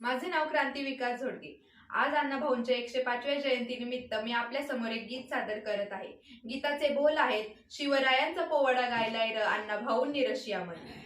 माझे नाव क्रांती विकास झोडके आज अण्णा भाऊंच्या एकशे पाचव्या जयंतीनिमित्त मी आपल्यासमोर एक गीत सादर करत आहे. गीताचे बोल आहेत शिवरायांचा पोवाडा गायलाय र अण्णा भाऊंनी रशियामध्ये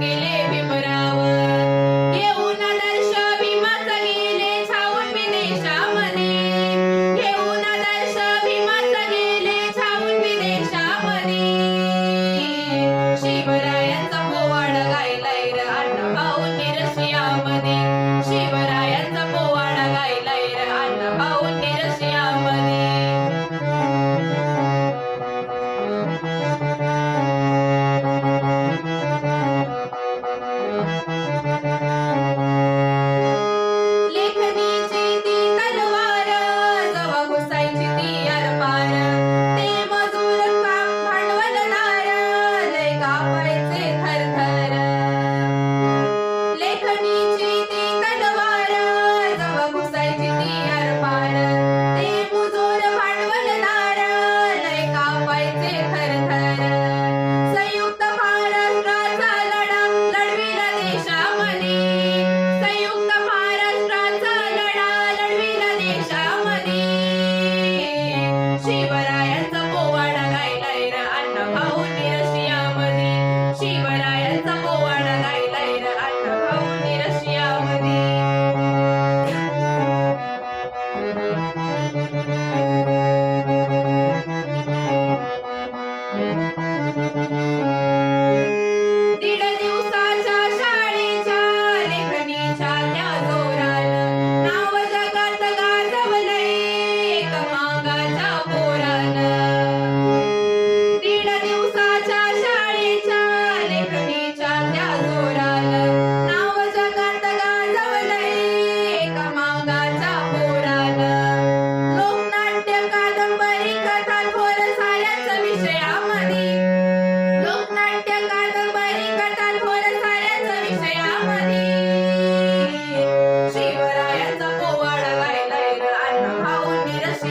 Miguel. Thank you.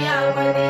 Yamani.